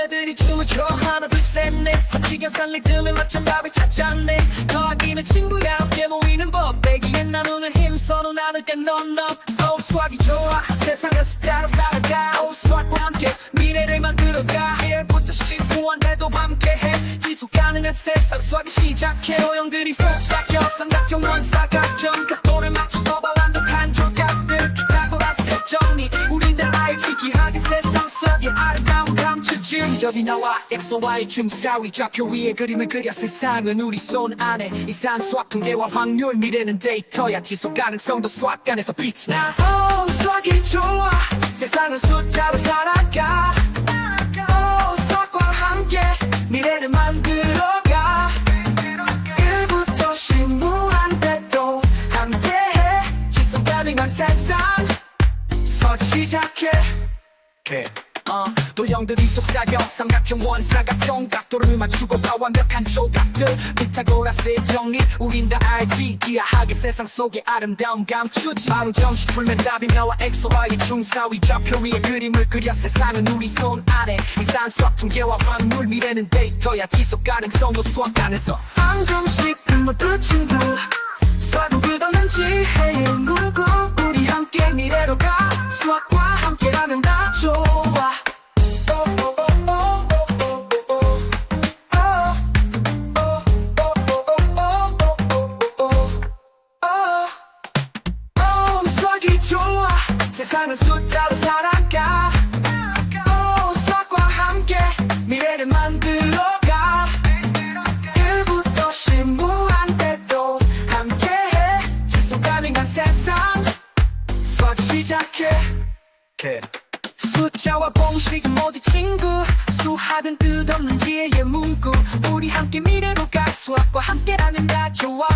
형들이 춤을 춰 하나 둘셋넷 사치경산 리듬에 맞춰 밥을 찾았네. 더하기는 친구야 함께 모이는 법. 내기엔 나누는 힘 서로 나눌 땐넌너 swag이 좋아 세상을 숫자로 살아가 swag과 함께 미래를 만들어가. 1부터 19원대도 함께해. 지속 가능한 세상 swag이 시작해 호형들이 속삭여 삼각형 원사각형 각도를 맞춰 봐 완벽한 조각들. 피타고라스 정리. 우린 다 알지 기하게 세상 속에 아름 이절이 나와 엑소와의 춤사위 좌표 위에 그림을 그려 세상은 우리 손 안에 이산 수학 통계와 확률 미래는 데이터야 지속 가능성도 수학 안에서 빛이 나. Oh 수학이 좋아. 세상은 숫자로 살아가. Oh 수학과 함께 미래를 만들어가. 1부터 신무한데도 함께해. 지속 가능한 세상. 서기 시작해 어, 도형들이 속삭여 삼각형 원사각형 각도를 맞추고 다 완벽한 조각들. 피타고라스의 정리 우린 다 알지. 기하하게 세상 속의 아름다움 감추지. 바로 정식 풀면 답이 나와 엑소와의 중사위. 좌표 위에 그림을 그려 세상은 우리 손 안에. 이산 수학 통계와 확률 미래는 데이터야. 지속 가능성도 수학 안에서. 한 점씩 불모두 친구 수학은 끝없는 지 세상은 숫자로 살아가. 오, 수학과 함께 미래를 만들어 가. 1부터 신무한데도 함께해. 지속 가능 한 세상. 수학 시작해. 숫자와 공식은 모두 친구. 수학은 끝없는 지혜의 문구. 우리 함께 미래로 가. 수학과 함께라면 다 좋아